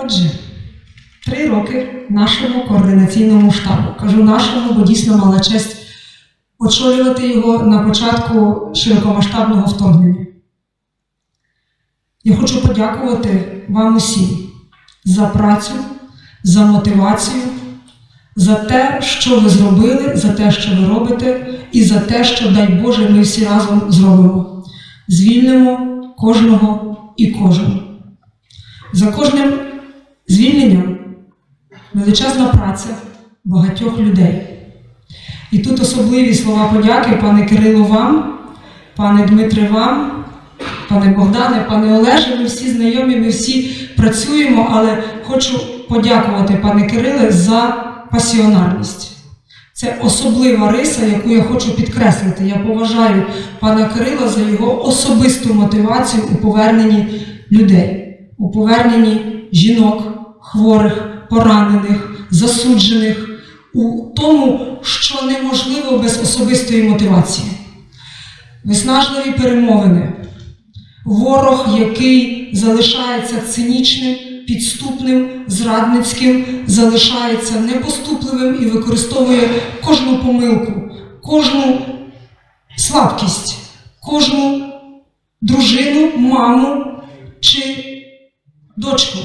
Отже, три роки нашому координаційному штабу. Кажу нашому, бо дійсно мала честь очолювати його на початку широкомасштабного вторгнення. Я хочу подякувати вам усім за працю, за мотивацію, за те, що ви зробили, за те, що ви робите, і за те, що, дай Боже, ми всі разом зробимо. Звільнимо кожного і кожну. За кожним звільненням величезна праця багатьох людей. І тут особливі слова подяки, пане Кирило, вам, пане Дмитре, вам, пане Богдане, пане Олеже. Ми всі знайомі, ми всі працюємо, але хочу подякувати, пане Кириле, за пасіонарність. Це особлива риса, яку я хочу підкреслити. Я поважаю пана Кирила за його особисту мотивацію у поверненні людей, у поверненні жінок, хворих, поранених, засуджених, у тому, що неможливо без особистої мотивації. Виснажливі перемовини, ворог, який залишається цинічним, підступним, зрадницьким, залишається непоступливим і використовує кожну помилку, кожну слабкість, кожну дружину, маму чи дочку.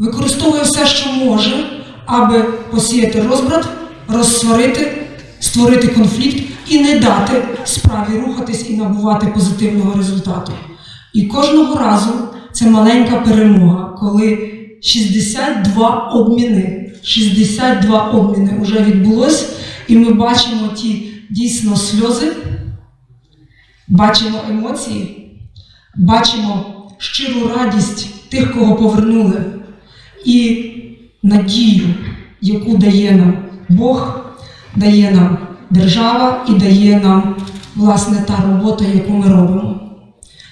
Використовує все, що може, аби посіяти розбрат, розсварити, створити конфлікт і не дати справі рухатись і набувати позитивного результату. І кожного разу це маленька перемога, коли 62 обміни, 62 обміни вже відбулось, і ми бачимо ті дійсно сльози, бачимо емоції, бачимо щиру радість тих, кого повернули, і надію, яку дає нам Бог, дає нам держава і дає нам власне та робота, яку ми робимо.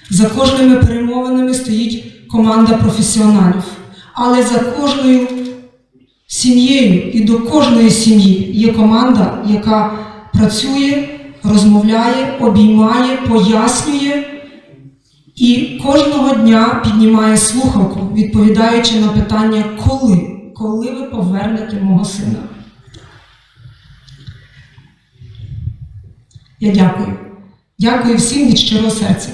За кожними перемовинами стоїть команда професіоналів, але за кожною сім'єю і до кожної сім'ї є команда, яка працює, розмовляє, обіймає, пояснює і кожного дня піднімає слухавку, відповідаючи на питання коли, коли ви повернете мого сина. Я дякую. Дякую всім від щирого серця.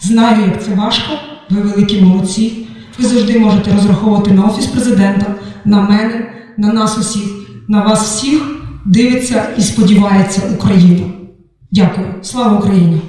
Знаю, як це важко, ви великі молодці. Ви завжди можете розраховувати на Офіс президента, на мене, на нас усіх, на вас всіх дивиться і сподівається Україна. Дякую. Слава Україні!